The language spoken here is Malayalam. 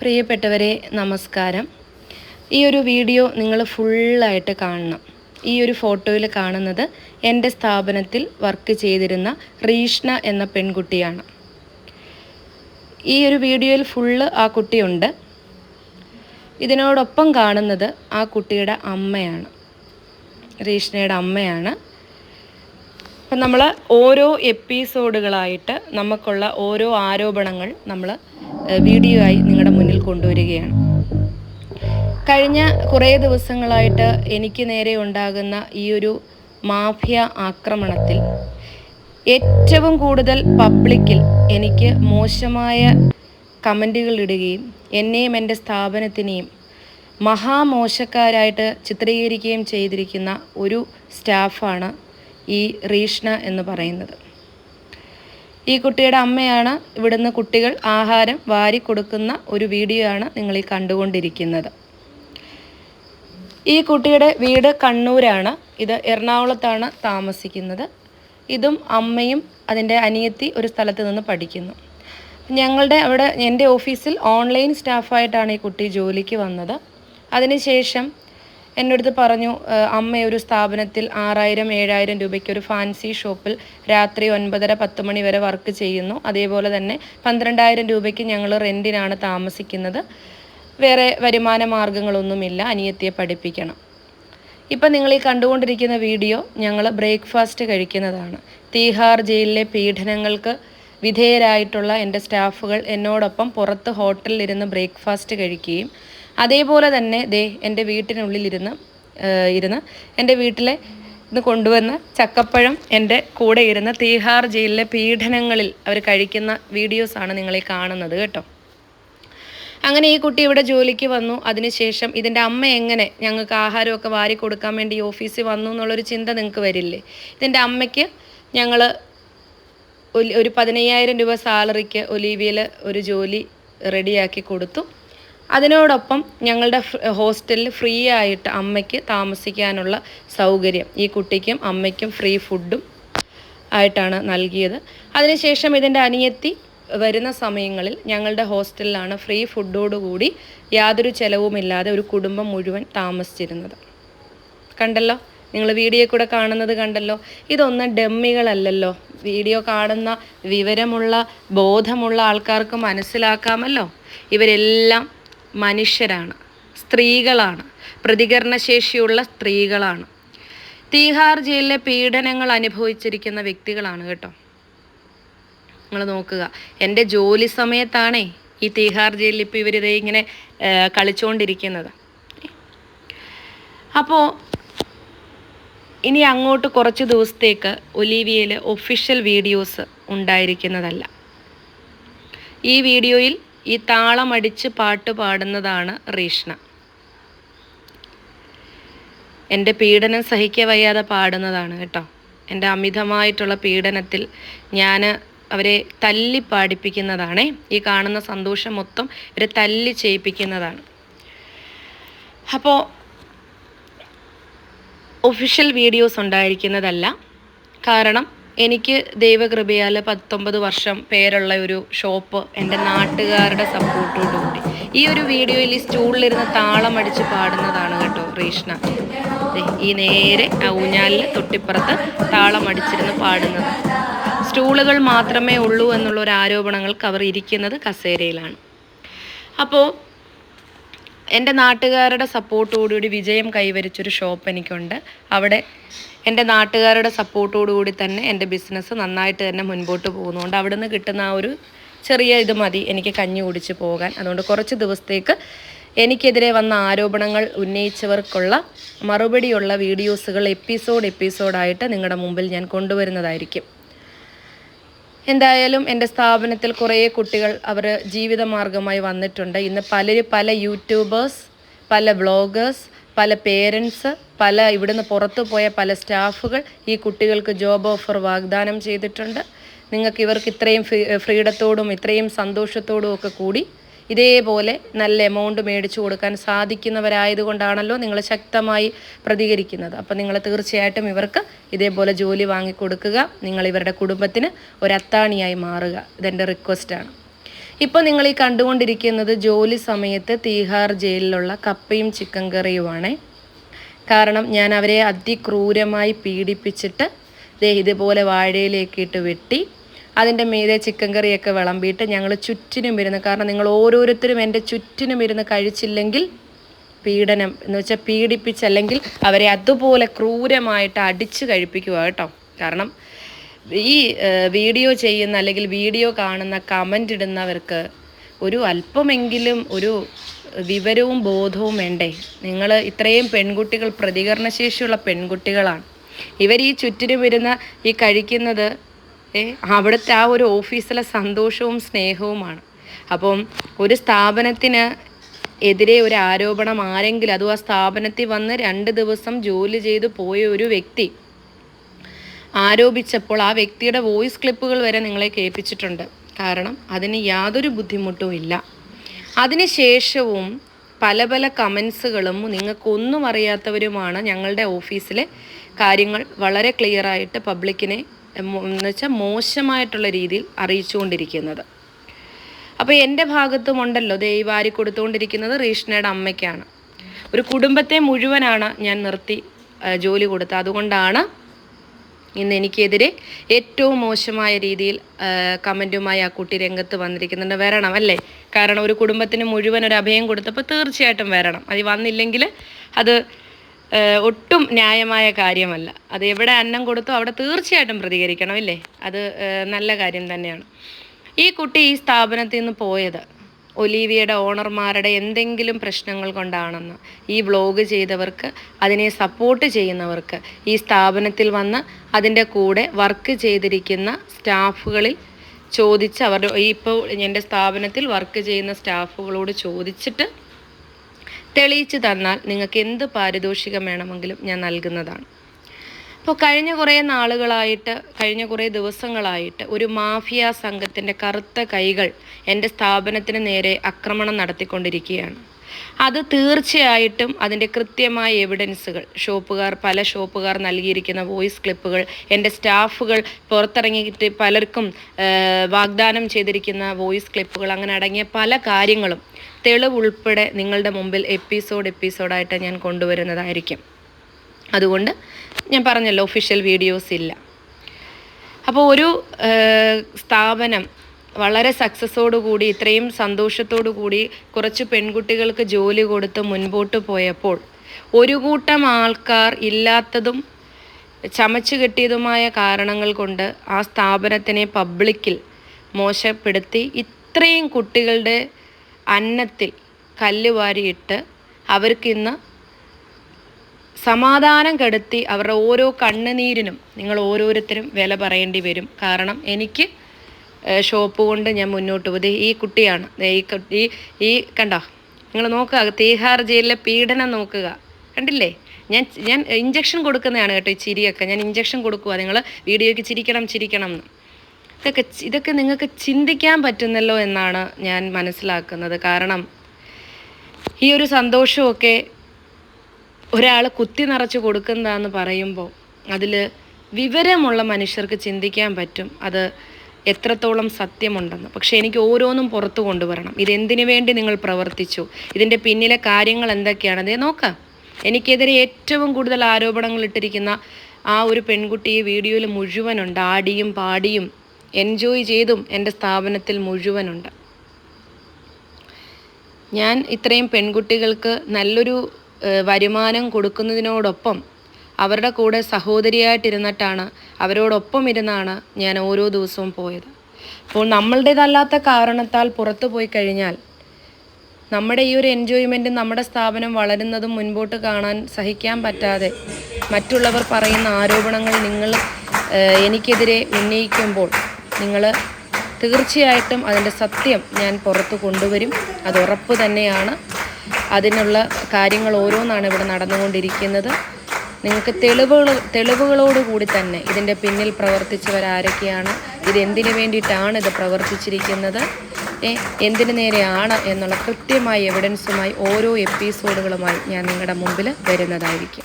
പ്രിയപ്പെട്ടവരെ നമസ്കാരം. ഈ ഒരു വീഡിയോ നിങ്ങൾ ഫുള്ളായിട്ട് കാണണം. ഈ ഒരു ഫോട്ടോയിൽ കാണുന്നത് എന്റെ സ്ഥാപനത്തിൽ വർക്ക് ചെയ്തിരുന്ന റീഷ്ണ എന്ന പെൺകുട്ടിയാണ്. ഈ ഒരു വീഡിയോയിൽ ഫുള്ള് ആ കുട്ടിയുണ്ട്. ഇതിനോടൊപ്പം കാണുന്നത് ആ കുട്ടിയുടെ അമ്മയാണ്. റീഷ്ണയുടെ അമ്മയാണ്. അപ്പം നമ്മൾ ഓരോ എപ്പിസോഡുകളായിട്ട് നമുക്കുള്ള ഓരോ ആരോപണങ്ങൾ നമ്മൾ വീഡിയോ ആയി നിങ്ങളുടെ മുന്നിൽ കൊണ്ടുവരികയാണ്. കഴിഞ്ഞ കുറേ ദിവസങ്ങളായിട്ട് എനിക്ക് നേരെ ഉണ്ടാകുന്ന ഈ ഒരു മാഫിയ ആക്രമണത്തിൽ ഏറ്റവും കൂടുതൽ പബ്ലിക്കിൽ എനിക്ക് മോശമായ കമന്റുകൾ ഇടുകയും എന്നെയും എന്റെ സ്ഥാപനത്തിനെയും മഹാമോശക്കാരായിട്ട് ചിത്രീകരിക്കുകയും ചെയ്തിരിക്കുന്ന ഒരു സ്റ്റാഫാണ് ഈ റീഷ്ണ എന്ന് പറയുന്നത്. ഈ കുട്ടിയുടെ അമ്മയാണ് ഇവിടുന്ന് കുട്ടികൾ ആഹാരം വാരി കൊടുക്കുന്ന ഒരു വീഡിയോ ആണ് നിങ്ങൾ ഈ കണ്ടുകൊണ്ടിരിക്കുന്നത്. ഈ കുട്ടിയുടെ വീട് കണ്ണൂരാണ്. ഇത് എറണാകുളത്താണ് താമസിക്കുന്നത്. ഇതും അമ്മയും അതിന്റെ അനിയത്തി ഒരു സ്ഥലത്ത് നിന്ന് പഠിക്കുന്നു. ഞങ്ങളുടെ അവിടെ എന്റെ ഓഫീസിൽ ഓൺലൈൻ സ്റ്റാഫായിട്ടാണ് ഈ കുട്ടി ജോലിക്ക് വന്നത്. അതിനുശേഷം എന്റെ അടുത്ത് പറഞ്ഞു "ഏഹ് അമ്മ ഒരു സ്ഥാപനത്തിൽ ആറായിരം ഏഴായിരം രൂപയ്ക്ക് ഒരു ഫാൻസി ഷോപ്പിൽ രാത്രി ഒൻപതര പത്ത് മണി വരെ വർക്ക് ചെയ്യുന്നു. അതേപോലെ തന്നെ പന്ത്രണ്ടായിരം രൂപയ്ക്ക് ഞങ്ങൾ റെന്റിനാണ് താമസിക്കുന്നത്. വേറെ വരുമാന മാർഗങ്ങളൊന്നുമില്ല അനിയത്തിയെ പഠിപ്പിക്കണം. ഇപ്പം നിങ്ങൾ ഈ കണ്ടുകൊണ്ടിരിക്കുന്ന വീഡിയോ ഞങ്ങൾ ബ്രേക്ക്ഫാസ്റ്റ് കഴിക്കുന്നതാണ്. തീഹാർ ജയിലിലെ പീഡനങ്ങൾക്ക് വിധേയരായിട്ടുള്ള എന്റെ സ്റ്റാഫുകൾ എന്നോടൊപ്പം പുറത്ത് ഹോട്ടലിലിരുന്ന് ബ്രേക്ക്ഫാസ്റ്റ് കഴിക്കുകയും അതേപോലെ തന്നെ ദേ എന്റെ വീട്ടിനുള്ളിലിരുന്ന് ഇരുന്ന് എന്റെ വീട്ടിലെ ഇന്ന് കൊണ്ടുവന്ന ചക്കപ്പഴം എന്റെ കൂടെ ഇരുന്ന് തീഹാർ ജയിലിലെ പീഡനങ്ങളിൽ അവർ കഴിക്കുന്ന വീഡിയോസാണ് നിങ്ങളെ കാണുന്നത് കേട്ടോ. അങ്ങനെ ഈ കുട്ടി ഇവിടെ ജോലിക്ക് വന്നു. അതിനുശേഷം ഇതിന്റെ അമ്മ എങ്ങനെ ഞങ്ങൾക്ക് ആഹാരമൊക്കെ വാരി കൊടുക്കാൻ വേണ്ടി ഓഫീസിൽ വന്നു എന്നുള്ളൊരു ചിന്ത നിങ്ങൾക്ക് വരില്ലേ? ഇതിന്റെ അമ്മയ്ക്ക് ഞങ്ങൾ ഒരു പതിനയ്യായിരം രൂപ സാലറിക്ക് ഒലീവിയിൽ ഒരു ജോലി റെഡിയാക്കി കൊടുത്തു. അതിനോടൊപ്പം ഞങ്ങളുടെ ഹോസ്റ്റലിൽ ഫ്രീ ആയിട്ട് അമ്മയ്ക്ക് താമസിക്കാനുള്ള സൗകര്യം. ഈ കുട്ടിക്കും അമ്മയ്ക്കും ഫ്രീ ഫുഡും ആയിട്ടാണ് നൽകിയത്. അതിനുശേഷം ഇതിന്റെ അനിയത്തി വരുന്ന സമയങ്ങളിൽ ഞങ്ങളുടെ ഹോസ്റ്റലിലാണ് ഫ്രീ ഫുഡോടുകൂടി യാതൊരു ചിലവുമില്ലാതെ ഒരു കുടുംബം മുഴുവൻ താമസിച്ചിരുന്നത്. കണ്ടല്ലോ? നിങ്ങൾ വീഡിയോ കൂടെ കാണുന്നത് കണ്ടല്ലോ? ഇതൊന്നും ഡമ്മികളല്ലല്ലോ. വീഡിയോ കാണുന്ന വിവരമുള്ള ബോധമുള്ള ആൾക്കാർക്ക് മനസ്സിലാക്കാമല്ലോ. ഇവരെല്ലാം മനുഷ്യരാണ് സ്ത്രീകളാണ് പ്രതികരണശേഷിയുള്ള സ്ത്രീകളാണ്. തീഹാർ ജയിലിലെ പീഡനങ്ങൾ അനുഭവിച്ചിരിക്കുന്ന വ്യക്തികളാണ് കേട്ടോ. നിങ്ങൾ നോക്കുക എന്റെ ജോലി സമയത്താണേ ഈ തീഹാർ ജയിലിൽ ഇപ്പോൾ ഇവരിതേ ഇങ്ങനെ കളിച്ചുകൊണ്ടിരിക്കുന്നത്. അപ്പോൾ ഇനി അങ്ങോട്ട് കുറച്ച് ദിവസത്തേക്ക് ഒലീവിയയിൽ ഒഫീഷ്യൽ വീഡിയോസ് ഉണ്ടായിരിക്കുന്നതല്ല. ഈ വീഡിയോയിൽ ഈ താളമടിച്ച് പാട്ട് പാടുന്നതാണ് റീഷ്ണ. എന്റെ പീഡനം സഹിക്കാൻ വയ്യാതെ പാടുന്നതാണ് കേട്ടോ. എന്റെ അമിതമായിട്ടുള്ള പീഡനത്തിൽ ഞാൻ അവരെ തല്ലി പാടിപ്പിക്കുന്നതാണേ. ഈ കാണുന്ന സന്തോഷം മൊത്തം ഇവരെ തല്ലി ചെയ്യിപ്പിക്കുന്നതാണ്. അപ്പോൾ ഒഫീഷ്യൽ വീഡിയോസ് ഉണ്ടായിരിക്കുന്നതല്ല. കാരണം എനിക്ക് ദൈവകൃപയാൽ പത്തൊമ്പത് വർഷം പേരുള്ള ഒരു ഷോപ്പ് എന്റെ നാട്ടുകാരുടെ സപ്പോർട്ടോടുകൂടി ഈ ഒരു വീഡിയോയിൽ ഈ സ്റ്റൂളിലിരുന്ന് താളം അടിച്ച് പാടുന്നതാണ് കേട്ടോ റീഷ്ണ. ഈ നേരെ ഊഞ്ഞാലിൽ തൊട്ടിപ്പുറത്ത് താളം അടിച്ചിരുന്ന് പാടുന്നത്. സ്റ്റൂളുകൾ മാത്രമേ ഉള്ളൂ എന്നുള്ള ഒരു ആരോപണങ്ങൾക്ക് അവർ ഇരിക്കുന്നത് കസേരയിലാണ്. അപ്പോൾ എന്റെ നാട്ടുകാരുടെ സപ്പോർട്ടോടുകൂടി വിജയം കൈവരിച്ചൊരു ഷോപ്പ് എനിക്കുണ്ട്. അവിടെ എന്റെ നാട്ടുകാരുടെ സപ്പോർട്ടോടുകൂടി തന്നെ എന്റെ ബിസിനസ് നന്നായിട്ട് തന്നെ മുൻപോട്ട് പോകുന്നുണ്ട്. അവിടെ നിന്ന് കിട്ടുന്ന ആ ഒരു ചെറിയ ഇത് മതി. എനിക്ക് കഞ്ഞി കുടിച്ച് പോകാൻ. അതുകൊണ്ട് കുറച്ച് ദിവസത്തേക്ക് എനിക്കെതിരെ വന്ന ആരോപണങ്ങൾ ഉന്നയിച്ചവർക്കുള്ള മറുപടിയുള്ള വീഡിയോസുകൾ എപ്പിസോഡ് എപ്പിസോഡായിട്ട് നിങ്ങളുടെ മുമ്പിൽ ഞാൻ കൊണ്ടുവരുന്നതായിരിക്കും. എന്തായാലും എന്റെ സ്ഥാപനത്തിൽ കുറേ കുട്ടികൾ അവർ ജീവിതമാർഗമായി വന്നിട്ടുണ്ട്. ഇന്ന് പലരും പല യൂട്യൂബേഴ്സ് പല വ്ളോഗേഴ്സ് പല പേരൻസ് പല ഇവിടുന്ന് പുറത്തു പോയ പല സ്റ്റാഫുകൾ ഈ കുട്ടികൾക്ക് ജോബ് ഓഫർ വാഗ്ദാനം ചെയ്തിട്ടുണ്ട്. നിങ്ങൾക്ക് ഇവർക്ക് ഇത്രയും ഫ്രീഡത്തോടും ഇത്രയും സന്തോഷത്തോടും ഒക്കെ കൂടി ഇതേപോലെ നല്ല എമൗണ്ട് മേടിച്ചു കൊടുക്കാൻ സാധിക്കുന്നവരായതുകൊണ്ടാണല്ലോ നിങ്ങൾ ശക്തമായി പ്രതികരിക്കുന്നത്. അപ്പം നിങ്ങൾ തീർച്ചയായിട്ടും ഇവർക്ക് ഇതേപോലെ ജോലി വാങ്ങിക്കൊടുക്കുക. നിങ്ങൾ ഇവരുടെ കുടുംബത്തിന് ഒരു അത്താണിയായി മാറുക. ഇതെന്റെ റിക്വസ്റ്റാണ് ഇപ്പോൾ നിങ്ങൾ ഈ കണ്ടുകൊണ്ടിരിക്കുന്നത് ജോലി സമയത്ത് തീഹാർ ജയിലിലുള്ള കപ്പയും ചിക്കൻ കറിയുമാണ്. കാരണം ഞാൻ അവരെ അതിക്രൂരമായി പീഡിപ്പിച്ചിട്ട് ദേ ഇതുപോലെ വാഴയിലേക്ക് ഇട്ട് വെട്ടി അതിന്റെ മീതെ ചിക്കൻ കറിയൊക്കെ വിളമ്പിയിട്ട് ഞങ്ങൾ ചുറ്റിനും ഇരുന്ന് കാരണം നിങ്ങൾ ഓരോരുത്തരും എന്റെ ചുറ്റിനും ഇരുന്ന് കഴിച്ചില്ലെങ്കിൽ പീഡനം എന്ന് വെച്ചാൽ പീഡിപ്പിച്ചല്ലെങ്കിൽ അവരെ അതുപോലെ ക്രൂരമായിട്ട് അടിച്ചു കഴിപ്പിക്കുക കേട്ടോ. കാരണം ഈ വീഡിയോ ചെയ്യുന്ന അല്ലെങ്കിൽ വീഡിയോ കാണുന്ന കമന്റ് ഇടുന്നവർക്ക് ഒരു അല്പമെങ്കിലും ഒരു വിവരവും ബോധവും വേണ്ടേ? നിങ്ങൾ ഇത്രയും പെൺകുട്ടികൾ പ്രതികരണശേഷിയുള്ള പെൺകുട്ടികളാണ്. ഇവർ ഈ ചുറ്റിനും വരുന്ന ഈ കഴിക്കുന്നത് അവിടുത്തെ ആ ഒരു ഓഫീസിലെ സന്തോഷവും സ്നേഹവുമാണ്. അപ്പം ഒരു സ്ഥാപനത്തിന് എതിരെ ഒരു ആരോപണം ആരെങ്കിലും അതും ആ സ്ഥാപനത്തിൽ വന്ന് രണ്ട് ദിവസം ജോലി ചെയ്തു പോയ ഒരു വ്യക്തി ആരോപിച്ചപ്പോൾ ആ വ്യക്തിയുടെ വോയിസ് ക്ലിപ്പുകൾ വരെ നിങ്ങളെ കേൾപ്പിച്ചിട്ടുണ്ട്. കാരണം അതിന് യാതൊരു ബുദ്ധിമുട്ടും ഇല്ല. അതിനുശേഷവും പല പല കമൻസുകളും നിങ്ങൾക്കൊന്നും അറിയാത്തവരുമാണ് ഞങ്ങളുടെ ഓഫീസിലെ കാര്യങ്ങൾ വളരെ ക്ലിയറായിട്ട് പബ്ലിക്കിനെ എന്ന് വെച്ചാൽ മോശമായിട്ടുള്ള രീതിയിൽ അറിയിച്ചുകൊണ്ടിരിക്കുന്നത്. അപ്പോൾ എന്റെ ഭാഗത്തും ഉണ്ടല്ലോ ദൈവാരി കൊടുത്തുകൊണ്ടിരിക്കുന്നത് റീഷ്ണയുടെ അമ്മയ്ക്കാണ്. ഒരു കുടുംബത്തെ മുഴുവനാണ് ഞാൻ നിർത്തി ജോലി കൊടുത്തത്. അതുകൊണ്ടാണ് ഇന്ന് എനിക്കെതിരെ ഏറ്റവും മോശമായ രീതിയിൽ കമന്റുമായി ആ കുട്ടി രംഗത്ത് വന്നിരിക്കുന്നുണ്ട്. വരണം അല്ലേ? കാരണം ഒരു കുടുംബത്തിന് മുഴുവൻ ഒരു അഭയം കൊടുത്തപ്പോൾ തീർച്ചയായിട്ടും വരണം. അത് വന്നില്ലെങ്കിൽ അത് ഒട്ടും ന്യായമായ കാര്യമല്ല. അത് എവിടെ അന്നം കൊടുത്തോ അവിടെ തീർച്ചയായിട്ടും പ്രതികരിക്കണം ഇല്ലേ അത് നല്ല കാര്യം തന്നെയാണ്. ഈ കുട്ടി ഈ സ്ഥാപനത്തിൽ നിന്ന് പോയത് ഒലീവിയയുടെ ഓണർമാരുടെ എന്തെങ്കിലും പ്രശ്നങ്ങൾ കൊണ്ടാണെന്ന് ഈ വ്ളോഗ് ചെയ്തവർക്ക് അതിനെ സപ്പോർട്ട് ചെയ്യുന്നവർക്ക് ഈ സ്ഥാപനത്തിൽ വന്ന് അതിന്റെ കൂടെ വർക്ക് ചെയ്തിരിക്കുന്ന സ്റ്റാഫുകളിൽ ചോദിച്ച് അവർ ഈ ഇപ്പോൾ എന്റെ സ്ഥാപനത്തിൽ വർക്ക് ചെയ്യുന്ന സ്റ്റാഫുകളോട് ചോദിച്ചിട്ട് തെളിയിച്ചു തന്നാൽ നിങ്ങൾക്ക് എന്ത് പാരിതോഷികം വേണമെങ്കിലും ഞാൻ നൽകുന്നതാണ്. അപ്പോൾ കഴിഞ്ഞ കുറേ നാളുകളായിട്ട് കഴിഞ്ഞ കുറേ ദിവസങ്ങളായിട്ട് ഒരു മാഫിയ സംഘത്തിന്റെ കറുത്ത കൈകൾ എന്റെ സ്ഥാപനത്തിന് നേരെ ആക്രമണം നടത്തിക്കൊണ്ടിരിക്കുകയാണ്. അത് തീർച്ചയായിട്ടും അതിന്റെ കൃത്യമായ എവിഡൻസുകൾ ഷോപ്പുകാർ പല ഷോപ്പുകാർ നൽകിയിരിക്കുന്ന വോയിസ് ക്ലിപ്പുകൾ എന്റെ സ്റ്റാഫുകൾ പുറത്തിറങ്ങിയിട്ട് പലർക്കും വാഗ്ദാനം ചെയ്തിരിക്കുന്ന വോയിസ് ക്ലിപ്പുകൾ അങ്ങനെ അടങ്ങിയ പല കാര്യങ്ങളും തെളിവുൾപ്പെടെ നിങ്ങളുടെ മുമ്പിൽ എപ്പിസോഡ് എപ്പിസോഡായിട്ട് ഞാൻ കൊണ്ടുവരുന്നതായിരിക്കും. അതുകൊണ്ട് ഞാൻ പറഞ്ഞല്ലോ ഒഫീഷ്യൽ വീഡിയോസ് ഇല്ല. അപ്പോൾ ഒരു സ്ഥാപനം വളരെ കൂടി ഇത്രയും സന്തോഷത്തോടു കൂടി കുറച്ച് പെൺകുട്ടികൾക്ക് ജോലി കൊടുത്ത് മുൻപോട്ട് പോയപ്പോൾ ഒരു കൂട്ടം ആൾക്കാർ ഇല്ലാത്തതും ചമച്ചു കെട്ടിയതുമായ കാരണങ്ങൾ കൊണ്ട് ആ സ്ഥാപനത്തിനെ പബ്ലിക്കിൽ മോശപ്പെടുത്തി ഇത്രയും കുട്ടികളുടെ അന്നത്തിൽ കല്ല് വാരിയിട്ട് അവർക്കിന്ന് സമാധാനം കെടുത്തി അവരുടെ ഓരോ കണ്ണുനീരിനും നിങ്ങൾ ഓരോരുത്തരും വില പറയേണ്ടി വരും. കാരണം എനിക്ക് ഷോപ്പ് കൊണ്ട് ഞാൻ മുന്നോട്ട് പോയത് ഈ കുട്ടിയാണ്. ഈ കുട്ടി ഈ കണ്ടോ? നിങ്ങൾ നോക്കുക തീഹാർ ജയിലിലെ പീഡനം നോക്കുക. കണ്ടില്ലേ? ഞാൻ ഞാൻ ഇഞ്ചക്ഷൻ കൊടുക്കുന്നതാണ് കേട്ടോ ഈ ചിരിയൊക്കെ. ഞാൻ ഇഞ്ചക്ഷൻ കൊടുക്കുക നിങ്ങൾ വീഡിയോയ്ക്ക് ചിരിക്കണം ചിരിക്കണം എന്ന്. ഇതൊക്കെ ഇതൊക്കെ നിങ്ങൾക്ക് ചിന്തിക്കാൻ പറ്റുന്നല്ലോ എന്നാണ് ഞാൻ മനസ്സിലാക്കുന്നത്. കാരണം ഈ ഒരു സന്തോഷമൊക്കെ ഒരാൾ കുത്തി നിറച്ച് കൊടുക്കുന്നതാന്ന് പറയുമ്പോൾ അതിൽ വിവരമുള്ള മനുഷ്യർക്ക് ചിന്തിക്കാൻ പറ്റും. അത് എത്രത്തോളം സത്യമുണ്ടെന്ന്. പക്ഷേ എനിക്ക് ഓരോന്നും പുറത്തു കൊണ്ടുവരണം. ഇതെന്തിനു വേണ്ടി നിങ്ങൾ പ്രവർത്തിച്ചു? ഇതിന്റെ പിന്നിലെ കാര്യങ്ങൾ എന്തൊക്കെയാണ് അതേ നോക്കാം. എനിക്കെതിരെ ഏറ്റവും കൂടുതൽ ആരോപണങ്ങൾ ഇട്ടിരിക്കുന്ന ആ ഒരു പെൺകുട്ടി ഈ വീഡിയോയിൽ മുഴുവനുണ്ട്. ആടിയും പാടിയും എൻജോയ് ചെയ്തും എന്റെ സ്ഥാപനത്തിൽ മുഴുവനുണ്ട്. ഞാൻ ഇത്രയും പെൺകുട്ടികൾക്ക് നല്ലൊരു വരുമാനം കൊടുക്കുന്നതിനോടൊപ്പം അവരുടെ കൂടെ സഹോദരിയായിട്ടിരുന്നിട്ടാണ് അവരോടൊപ്പം ഇരുന്നാണ് ഞാൻ ഓരോ ദിവസവും പോയത്. അപ്പോൾ നമ്മളുടേതല്ലാത്ത കാരണത്താൽ പുറത്തു പോയി കഴിഞ്ഞാൽ നമ്മുടെ ഈ ഒരു എൻജോയ്മെന്റും നമ്മുടെ സ്ഥാപനം വളരുന്നതും മുൻപോട്ട് കാണാൻ സഹിക്കാൻ പറ്റാതെ മറ്റുള്ളവർ പറയുന്ന ആരോപണങ്ങൾ നിങ്ങൾ എനിക്കെതിരെ ഉന്നയിക്കുമ്പോൾ നിങ്ങൾ തീർച്ചയായിട്ടും അതിന്റെ സത്യം ഞാൻ പുറത്ത് കൊണ്ടുവരും. അത് ഉറപ്പ് തന്നെയാണ്. അതിനുള്ള കാര്യങ്ങൾ ഓരോന്നാണ് ഇവിടെ നടന്നുകൊണ്ടിരിക്കുന്നത്. നിങ്ങൾക്ക് തെളിവുകൾ തെളിവുകളോടുകൂടി തന്നെ ഇതിന്റെ പിന്നിൽ പ്രവർത്തിച്ചവരാരൊക്കെയാണ്. ഇത് എന്തിനു വേണ്ടിയിട്ടാണ് ഇത് പ്രവർത്തിച്ചിരിക്കുന്നത്? എന്തിനു നേരെയാണ് എന്നുള്ള കൃത്യമായ എവിഡൻസുമായി ഓരോ എപ്പിസോഡുകളുമായി ഞാൻ നിങ്ങളുടെ മുമ്പിൽ വരുന്നതായിരിക്കും.